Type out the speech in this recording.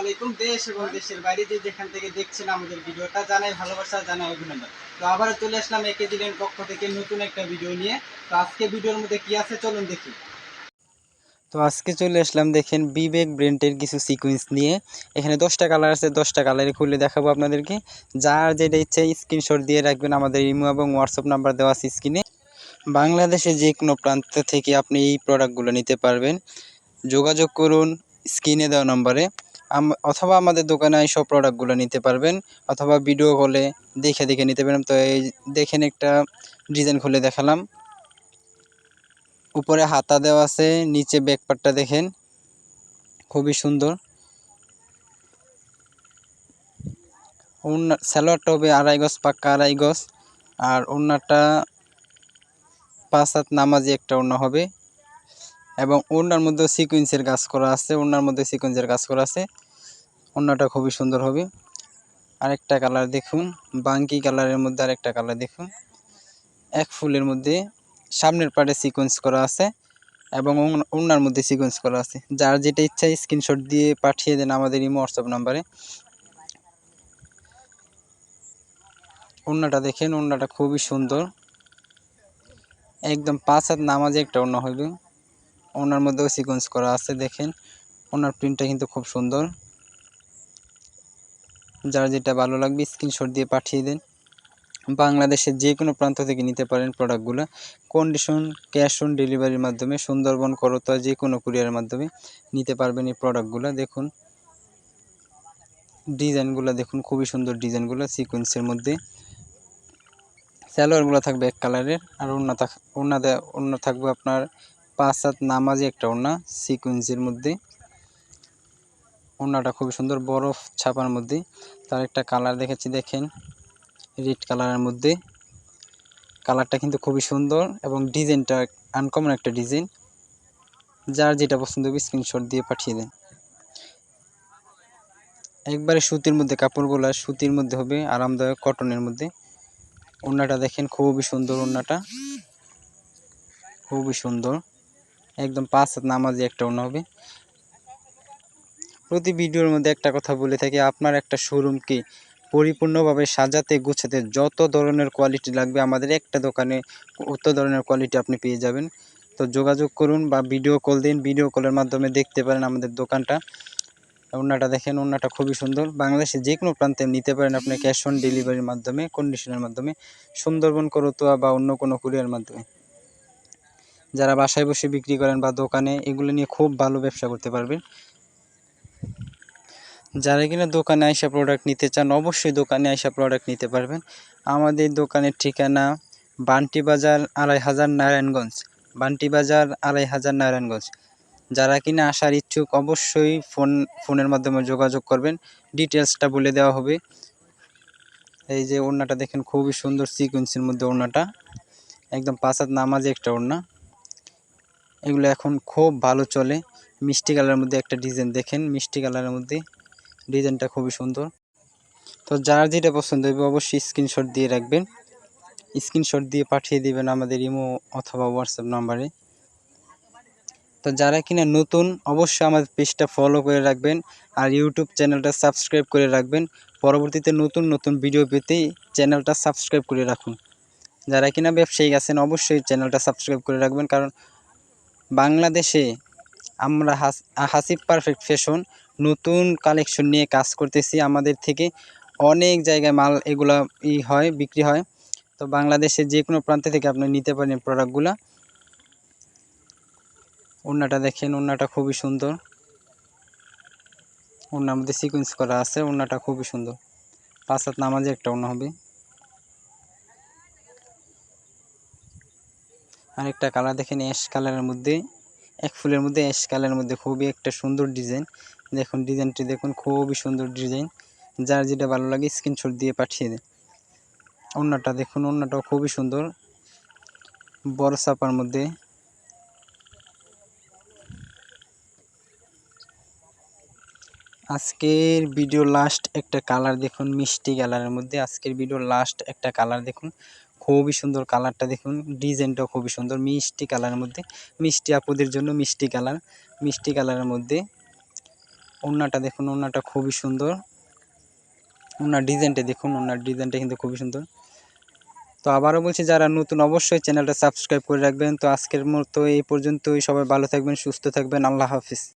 আলাইকুম দেশ এবং দেশের বাইরে যে যেখান থেকে দেখছেন আমাদের ভিডিওটা জানাই ভালোবাসা, জানাই অভিনন্দন। তো আবার চলে আসলাম একে দিলেন পক্ষ থেকে নতুন একটা ভিডিও নিয়ে। তো আজকে ভিডিওর মধ্যে কি আছে চলুন দেখি। তো আজকে চলে আসলাম দেখেন বিবেক ব্র্যান্ডের কিছু সিকোয়েন্স নিয়ে। এখানে দশটা কালার আছে, দশটা কালারে খুলে দেখাবো আপনাদেরকে। যার যেটা ইচ্ছে স্ক্রিনশট দিয়ে রাখবেন, আমাদের ইমো এবং হোয়াটসঅ্যাপ নাম্বার দেওয়া আছে স্ক্রিনে বাংলাদেশে যে কোনো প্রান্ত থেকে আপনি এই প্রোডাক্টগুলো নিতে পারবেন। যোগাযোগ করুন স্ক্রিনে দেওয়া নম্বরে অথবা আমাদের দোকানে এই সব প্রোডাক্টগুলো নিতে পারবেন, অথবা ভিডিও কলে দেখে দেখে নিতে পারেন তো এই দেখেন একটা ডিজাইন খুলে দেখালাম। উপরে হাতা দেওয়া আছে, নিচে ব্যাকপার্টটা দেখেন। খুবই সুন্দর। স্যালোয়ারটা হবে আড়াই গজ, পাক্কা আড়াই গজ। আর ওনারটা পাঁচ হাত নামাজি একটা ওড়না হবে। এবং ওড়নার মধ্যে সিকুয়েন্সের কাজ করা আছে ওড়নার মধ্যে সিকুয়েন্সের কাজ করা আছে। ওড়নাটা খুবই সুন্দর হবে। আরেকটা কালার দেখুন, বাঙ্কি কালারের মধ্যে আরেকটা কালার দেখুন। এক ফুলের মধ্যে সামনের পার্টে সিকোয়েন্স করা আছে এবং ওড়নার মধ্যে সিকোয়েন্স করা আছে। যার যেটা ইচ্ছা স্ক্রিনশট দিয়ে পাঠিয়ে দেন আমাদের ইমো হোয়াটসঅ্যাপ নাম্বারে ওড়নাটা দেখেন ওড়নাটা খুবই সুন্দর। একদম পাঁচ হাত নামাজে একটা ওড়না হইবে ওনার মধ্যেও সিকোয়েন্স করা আছে, দেখেন। ওনার প্রিন্টটা কিন্তু খুব সুন্দর। যার যেটা ভালো লাগবে স্ক্রিনশট দিয়ে পাঠিয়ে দেন। বাংলাদেশের যে কোনো প্রান্ত থেকে নিতে পারেন প্রোডাক্টগুলো কন্ডিশন ক্যাশ অন ডেলিভারির মাধ্যমে, সুন্দরবন, করতোয়া, যে কোনো কুরিয়ারের মাধ্যমে নিতে পারবেন এই প্রোডাক্টগুলো দেখুন ডিজাইনগুলো দেখুন, খুবই সুন্দর ডিজাইনগুলো সিকোয়েন্সের মধ্যে। স্যালোয়ারগুলো থাকবে এক কালারের আর অন্য থাক অন্য অন্য থাকবে আপনার পাঁচ হাত নামাজি একটা ওড়না সিকুয়েন্সের মধ্যে। ওড়নাটা খুবই সুন্দর, বরফ ছাপার মধ্যে। তার একটা কালার দেখেছি দেখেন। রেড কালারের মধ্যে। কালারটা কিন্তু খুবই সুন্দর এবং ডিজাইনটা আনকমন একটা ডিজাইন। যার যেটা পছন্দ হবে স্ক্রিনশট দিয়ে পাঠিয়ে দেন। একবারে সুতির মধ্যে, কাপড়গুলো সুতির মধ্যে হবে, আরামদায়ক কটনের মধ্যে। ওড়নাটা দেখেন, খুবই সুন্দর ওড়নাটা। খুবই সুন্দর। একদম পাঁচ হাত নামাজি একটা ওড়না হবে। প্রতি ভিডিওর মধ্যে একটা কথা বলে থাকি, আপনার একটা শোরুমকে পরিপূর্ণভাবে সাজাতে গুছাতে যত ধরনের কোয়ালিটি লাগবে আমাদের একটা দোকানে অত ধরনের কোয়ালিটি আপনি পেয়ে যাবেন। তো যোগাযোগ করুন বা ভিডিও কল দিন ভিডিও কলের মাধ্যমে দেখতে পারেন আমাদের দোকানটা। ওড়নাটা দেখেন ওড়নাটা খুবই সুন্দর। বাংলাদেশে যে কোনো প্রান্তে নিতে পারেন আপনি ক্যাশ অন ডেলিভারির মাধ্যমে কন্ডিশনের মাধ্যমে, সুন্দরবন করতোয়া বা অন্য কোনো কুরিয়ার মাধ্যমে। যারা বাসায় বসে বিক্রি করেন বা দোকানে, এগুলো নিয়ে খুব ভালো ব্যবসা করতে পারবেন। যারা কিনা দোকানে আইসা প্রোডাক্ট নিতে চান, অবশ্যই দোকানে আইসা প্রোডাক্ট নিতে পারবেন। আমাদের দোকানের ঠিকানা বান্টি বাজার আড়াই হাজার নারায়ণগঞ্জ। বান্টি বাজার আড়াই হাজার নারায়ণগঞ্জ। যারা কিনা আসার ইচ্ছুক, অবশ্যই ফোন, ফোনের মাধ্যমে যোগাযোগ করবেন। ডিটেলসটা বলে দেওয়া হবে। এই যে ওড়নাটা দেখেন, খুবই সুন্দর সিকোয়েন্সের মধ্যে ওড়নাটা। একদম পাঁচ হাত নামাজে একটা ওড়না। এগুলো এখন খুব ভালো চলে। মিষ্টি কালারের মধ্যে একটা ডিজাইন দেখেন, মিষ্টি কালারের মধ্যে। ডিজাইনটা খুবই সুন্দর। তো যার যেটা পছন্দ হবে অবশ্যই স্ক্রিনশট দিয়ে রাখবেন। স্ক্রিনশট দিয়ে পাঠিয়ে দিবেন আমাদের ইমো অথবা হোয়াটসঅ্যাপ নাম্বারে। তো যারা কিনা নতুন, অবশ্যই আমাদের পেজটা ফলো করে রাখবেন আর ইউটিউব চ্যানেলটা সাবস্ক্রাইব করে রাখবেন। পরবর্তীতে নতুন নতুন ভিডিও পেতে চ্যানেলটা সাবস্ক্রাইব করে রাখুন। যারা কিনা ব্যবসায়ী আছেন, অবশ্যই চ্যানেলটা সাবস্ক্রাইব করে রাখবেন। কারণ বাংলাদেশে আমরা হাস, হাসিব পারফেক্ট ফ্যাশন নতুন কালেকশন নিয়ে কাজ করতেছি আমাদের থেকে। অনেক জায়গায় মাল এগুলা ই হয়, বিক্রি হয়। তো বাংলাদেশের যে কোনো প্রান্ত থেকে আপনি নিতে পারেন প্রোডাক্টগুলা ওড়নাটা দেখেন, ওড়নাটা খুবই সুন্দর। ওড়নার মধ্যে সিকোয়েন্স করা আছে, ওড়নাটা খুবই সুন্দর। পাঁচ হাত নামাজে একটা ওড়না হবে। আরেকটা কালার দেখেন অ্যাশ কালারের মধ্যে। এক ফুলের মধ্যে অ্যাশ কালারের মধ্যে খুবই একটা সুন্দর ডিজাইন দেখুন ডিজাইনটি দেখুন, খুবই সুন্দর ডিজাইন যার যেটা ভালো লাগে স্ক্রিনশট দিয়ে পাঠিয়ে দেন। অন্যটা দেখুন, অন্যটাও খুবই সুন্দর। বড় চাপার মধ্যে। আজকের ভিডিও লাস্ট একটা কালার দেখুন, মিষ্টি কালারের মধ্যে। আজকের ভিডিও লাস্ট একটা কালার দেখুন। খুবই সুন্দর কালারটা দেখুন ডিজাইনটাও খুবই সুন্দর, মিষ্টি কালারের মধ্যে, মিষ্টি আপুদের জন্য মিষ্টি কালার, মিষ্টি কালারের মধ্যে। ওড়নাটা দেখুন, ওড়নাটা খুবই সুন্দর। ওনার ডিজাইনটা দেখুন ওনার ডিজাইনটা কিন্তু খুবই সুন্দর। তো আবারও বলছি, যারা নতুন অবশ্যই চ্যানেলটা সাবস্ক্রাইব করে রাখবেন। তো আজকের মতো এই পর্যন্তই। সবাই ভালো থাকবেন, সুস্থ থাকবেন। আল্লাহ হাফিজ।